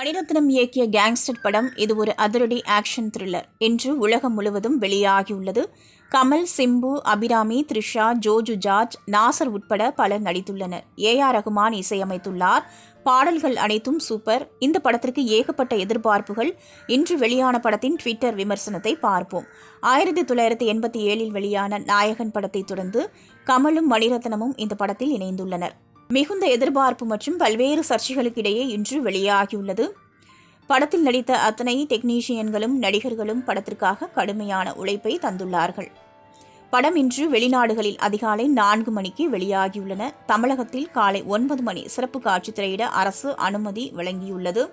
மணிரத்னம் இயக்கிய கேங்ஸ்டர் படம் இது ஒரு அதிரடி ஆக்ஷன் த்ரில்லர் இன்று உலகம் முழுவதும் வெளியாகியுள்ளது. கமல் சிம்பு அபிராமி த்ரிஷா ஜோஜு ஜார்ஜ் நாசர் உட்பட பலர் நடித்துள்ளனர். ஏ ஆர் ரகுமான் இசையமைத்துள்ளார். பாடல்கள் அனைத்தும் சூப்பர். இந்த படத்திற்கு ஏகப்பட்ட எதிர்பார்ப்புகள். இன்று வெளியான படத்தின் ட்விட்டர் விமர்சனத்தை பார்ப்போம். ஆயிரத்தி தொள்ளாயிரத்தி எண்பத்தி ஏழில் வெளியான நாயகன் படத்தை தொடர்ந்து கமலும் மணிரத்னமும் இந்த படத்தில் இணைந்துள்ளனர். மிகுந்த எதிர்பார்ப்பு மற்றும் பல்வேறு சர்ச்சைகளுக்கிடையே இன்று வெளியாகியுள்ளது. படத்தில் நடித்த அத்தனை டெக்னீஷியன்களும் நடிகர்களும் படத்திற்காக கடுமையான உழைப்பை தந்துள்ளார்கள். படம் இன்று வெளிநாடுகளில் அதிகாலை நான்கு மணிக்கு வெளியாகியுள்ளன. தமிழகத்தில் காலை ஒன்பது மணி சிறப்பு காட்சி திரையிட அரசு அனுமதி வழங்கியுள்ளது.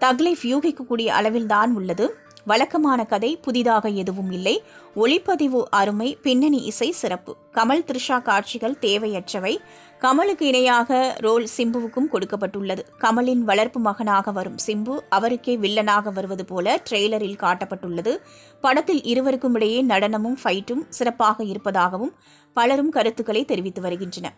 தக்லைஃப் யூகிக்கக்கூடிய அளவில்தான் உள்ளது. வழக்கமான கதை புதிதாக எதுவும் இல்லை. ஒளிப்பதிவு அருமை பின்னணி இசை சிறப்பு. கமல் த்ரிஷா காட்சிகள் தேவையற்றவை. கமலுக்கு இணையாக ரோல் சிம்புவுக்கும் கொடுக்கப்பட்டுள்ளது. கமலின் வளர்ப்பு மகனாக வரும் சிம்பு அவருக்கே வில்லனாக வருவது போல ட்ரெய்லரில் காட்டப்பட்டுள்ளது. படத்தில் இருவருக்கும் இடையே நடனமும் ஃபைட்டும் சிறப்பாக இருப்பதாகவும் பலரும் கருத்துக்களை தெரிவித்து வருகின்றனர்.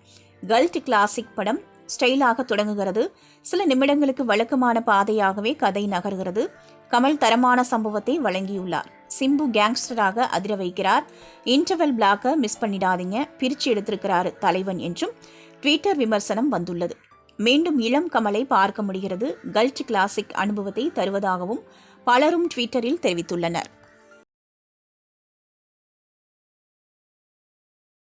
கல்ட் கிளாசிக் படம் ஸ்டைலாக தொடங்குகிறது. சில நிமிடங்களுக்கு வழக்கமான பாதையாகவே கதை நகர்கிறது. கமல் தரமான சம்பவத்தை வழங்கியுள்ளார். சிம்பு கேங்ஸ்டராக அதிர வைக்கிறார். இன்டர்வெல் பிளாக்க மிஸ் பண்ணிடாதீங்க. பிரிச்சு எடுத்திருக்கிறாரு தலைவன் என்றும் ட்விட்டர் விமர்சனம் வந்துள்ளது. மீண்டும் இளம் கமலை பார்க்க முடிகிறது. கல்ட் கிளாசிக் அனுபவத்தை தருவதாகவும் பலரும் ட்விட்டரில் தெரிவித்துள்ளனர்.